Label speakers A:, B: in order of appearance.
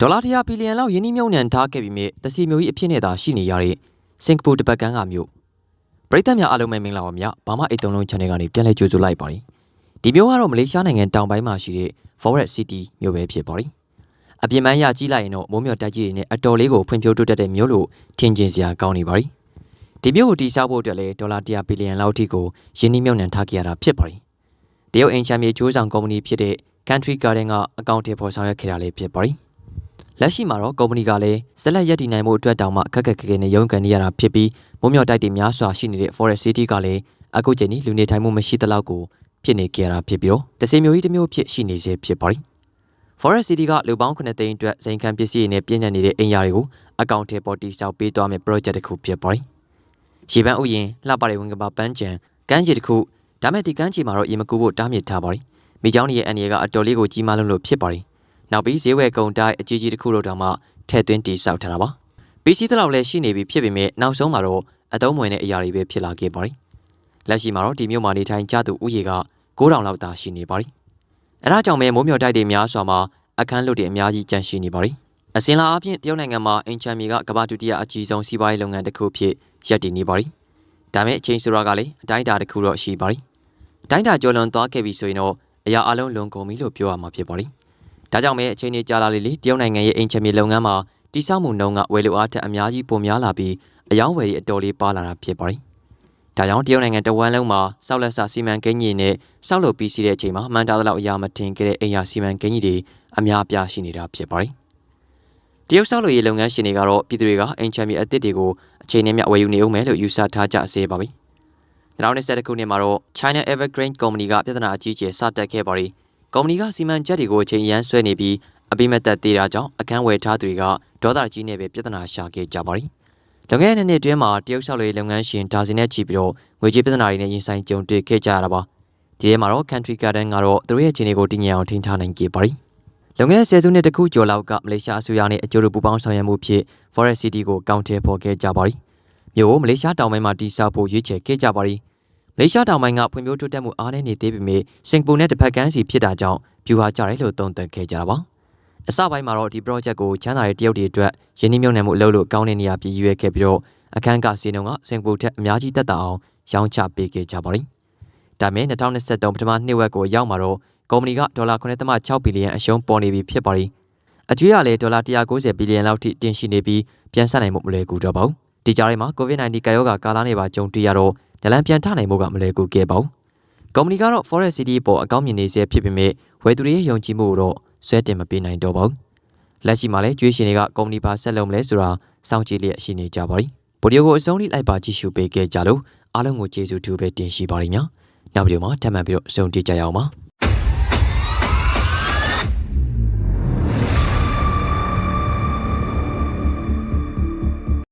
A: ဒေါ်လာ100ဘီလီယံလောက်ယင်းနှိမ့်မြုံနှံထားခဲ့ပြီးမြဲတစီမျိုးကြီးအဖြစ်နဲ့သာရှိနေရတဲ့စင်ကာပူတပတ်ကန်ကမြို့ပရိသတ်များအားလုံးပဲမင်္ဂလာပါဗျာဘာမှအိတ်သုံးလုံး channel ကနေပြန်လည်ကြိုဆိုလိုက်ပါတယ်ဒီမြို့ကတော့မလေးရှားနိုင်ငံတောင်ပိုင်းမှာရှိတဲ့ Forest City မြို့ပဲဖြစ်ပါတယ်အပြင်ပန်းရကြီးလိုက်ရင်တော့မိုးမြော်တက်ကြီးတွေနဲ့အတော်လေးကိုဖွံ့ဖြိုးတိုးတက်တဲ့မြို့လို့ထင်ကျင်စရာကောင်းနေပါတယ်ဒီမြို့ကိုတည်ဆောက်ဖို့အတွက်လည်းဒေါ်လာ100ဘီလီယံလောက်ထိကိုယင်းနှိမ့်မြုံနှံထားခဲ့ရတာဖြစ်ပါတယ်တရုတ်အင်ချမ်းမြေကျိုးဆောင်ကုမ္ပဏီဖြစ်တဲ့ Country Garden ကအကောင့်တွေပေါ်ဆောင်ရွက်ခဲ့တာလည်းဖြစ်ပါတယ် လက်ရှိမှာတော့ကုမ္ပဏီကလည်းဆက်လက်ရည်တည်နိုင်မှုအတွက်တောင်မှအခက်အခဲခဲနဲ့ရုန်းကန်နေရတာဖြစ်ပြီးမိုးမြော်တိုက်တွေများစွာရှိနေတဲ့ Forest City ကလည်းအခုချိန်ထိလူနေထိုင်မှုမရှိသလောက်ကိုဖြစ်နေကြရတာဖြစ်ပြီးတော့တစင်မျိုးကြီးတစ်မျိုးဖြစ်ရှိနေစေဖြစ်ပါတယ်။ Forest City ကလူပေါင်း9သိန်းအတွက်စိန်ခံပစ္စည်းတွေနဲ့ပြည့်ညတ်နေတဲ့အိမ်ယာတွေကိုအကောင့်ထဲပေါ်တိစောက်ပေးသွားမယ့် project တစ်ခုဖြစ်ပါတယ်။ရေပန်းဥယျင်လှပတဲ့ဝင်ကပါပန်းချံကမ်းခြေတစ်ခုဒါမဲ့ဒီကမ်းခြေမှာတော့ရေမကူဖို့တားမြစ်ထားပါတယ်။မိချောင်းရဲ့အန်ရီကအတော်လေးကိုကြီးမားလုံးလို့ဖြစ်ပါတယ်။ နောက်ပြီးဈေးဝယ်ကုန်တိုင်းအကြီးကြီးတစ်ခုလို့တောင်မှထည့်သွင်းတည်ဆောက်ထားတာပါ။ပစ္စည်းတလောက်လည်းရှိနေပြီဖြစ်ပေမဲ့နောက်ဆုံးမှာတော့အသုံးဝင်တဲ့အရာတွေပဲဖြစ်လာခဲ့ပါတယ်။လက်ရှိမှာတော့ဒီမြို့မှာနေထိုင်ကြသူဥယေက9000လောက်သာရှိနေပါတယ်။အဲဒါကြောင့်ပဲမိုးမြော်တိုက်တွေများစွာမှာအခန်းလွတ်တွေအများကြီးကျန်ရှိနေပါတယ်။အစင်လာအပြင်တရုတ်နိုင်ငံမှာအင်ချမ်မီကကမ္ဘာဒုတိယအကြီးဆုံးစီးပွားရေးလုပ်ငန်းတစ်ခုဖြစ်ရပ်တည်နေပါတယ်။ဒါမဲ့အချိန်ဆိုတာကလည်းအတိုင်းအတာတစ်ခုတော့ရှိပါတယ်။အတိုင်းအတာကျော်လွန်သွားခဲ့ပြီဆိုရင်တော့အရာအလုံးလွန်ကုန်ပြီလို့ပြောရမှာဖြစ်ပါတယ်။ ဒါကြောင့်ပဲအချိန်ကြီးကြာလာလေလေတရုတ်နိုင်ငံရဲ့အင်ချမ်မီလုပ်ငန်းမှာတိစောက်မှုနှုန်းကဝယ်လိုအားထက်အများကြီးပိုများလာပြီးအယောင်းဝယ်ရေးအတော်လေးပါလာတာဖြစ်ပါတယ်။ဒါကြောင့်တရုတ်နိုင်ငံတဝမ်းလုံးမှာစောက်လက်ဆစီမံကိန်းကြီးနဲ့စောက်လုပ်ပြီးစီးတဲ့အချိန်မှာမှန်တားသလောက်အရာမတင်ခဲ့တဲ့အိမ်ယာစီမံကိန်းကြီးတွေအများအပြားရှိနေတာဖြစ်ပါတယ်။တရုတ်စောက်လုပ်ရေးလုပ်ငန်းရှင်တွေကတော့ပြည်သူတွေကအင်ချမ်မီအသစ်တွေကိုအချိန်နဲ့မျှဝယ်ယူနေဦးမယ်လို့ယူဆထားကြစေပါပြီ။2021ခုနှစ်မှာတော့ China Evergrande Company ကပြဿနာအကြီးအကျယ်စတက်ခဲ့ပါပြီ။ ကုမ္ပဏီကစီမံချက်တွေကိုအချိန်ရန်ဆွဲနေပြီးအပိမတ်သက်သေးတာကြောင့်အခန်းဝယ်ထားသူတွေကဒေါသကြီးနဲ့ပဲပြဿနာရှာခဲ့ကြပါပြီ။လွန်ခဲ့တဲ့နှစ်အတွင်းမှာတရုတ်ဆောက်လုပ်ရေးလုပ်ငန်းရှင်ဒါဇင်နဲ့ချီပြီးတော့ငွေကြေးပြဿနာတွေနဲ့ရင်ဆိုင်ကြုံတွေ့ခဲ့ကြရတာပါ။ဒီထဲမှာတော့ Country Garden ကတော့သူတို့ရဲ့ခြေနေကိုတည်ငြိမ်အောင်ထိန်းထားနိုင်ခဲ့ပါပြီ။လွန်ခဲ့တဲ့ဆယ်စုနှစ်တခုကျော်လောက်ကမလေးရှားအစိုးရနဲ့အကျိုးတူပူးပေါင်းဆောင်ရွက်မှုဖြစ် Forest City ကိုကောင်းထည့်ဖော်ခဲ့ကြပါပြီ။မြို့ကိုမလေးရှားတောင်ပိုင်းမှာတည်ဆောက်ဖို့ရွေးချယ်ခဲ့ကြပါပြီ။မ လေးရှားတောင်ပိုင်းကဖွံ့ဖြိုးတိုးတက်မှုအားနည်းနေသေးပေမဲ့စင်ကာပူနဲ့တစ်ဖက်ကမ်းစီဖြစ်တာကြောင့်ပြူဟာကြတယ်လို့သုံးသပ်ခဲ့ကြတာပါ။အစပိုင်းမှာတော့ဒီ project ကိုချမ်းသာတဲ့တရုတ်တွေအတွက်ယင်းနှိမ့်မြုံနယ်မှုအလုပ်လို့ကောင်းတဲ့နေရာပြည်ရွေးခဲ့ပြီးတော့အခန်းကစီနုံကစင်ကာပူထက်အများကြီးတက်တာအောင်ရောင်းချပေးခဲ့ကြပါလိမ့်။ဒါမဲ့2023ပထမနှစ်ဝက်ကိုရောက်မှာတော့ကုမ္ပဏီကဒေါ်လာ9.6ဘီလီယံအရှုံးပေါ်နေပြီဖြစ်ပါလိမ့်။အကျွေးရလဲဒေါ်လာ190ဘီလီယံလောက်ထိတင်ရှိနေပြီးပြန်ဆက်နိုင်မှုမလွယ်ကူတော့ပါဘူး။ဒီကြားထဲမှာ COVID-19 ကာရောဂါကာလနဲ့ပါကြုံတွေ့ရတော့ ဒလန်ပြန်ထနိုင်မှုကမလွယ်ကူခဲ့ပါဘူး။ကုမ္ပဏီကတော့ Forest City ပေါ်အကောင်းမြင်နေစေဖြစ်ပေမဲ့ဝယ်သူတွေရဲ့ယုံကြည်မှုကိုတော့ဆွဲတင်မပေးနိုင်တော့ပါဘူး။လက်ရှိမှာလည်းကျွေးရှင်တွေကကုမ္ပဏီပါဆက်လုပ်မလဲဆိုတာစောင့်ကြည့်လျက်ရှိနေကြပါပြီ။ဗီဒီယိုကိုအဆုံးထိလိုက်ပါကြည့်ရှုပေးခဲ့ကြလို့အားလုံးကိုကျေးဇူးတူပဲတင်ရှိပါရစေ။နောက်ဗီဒီယိုမှာထပ်မံပြီးတော့အဆုံးထိကြရအောင်ပါ။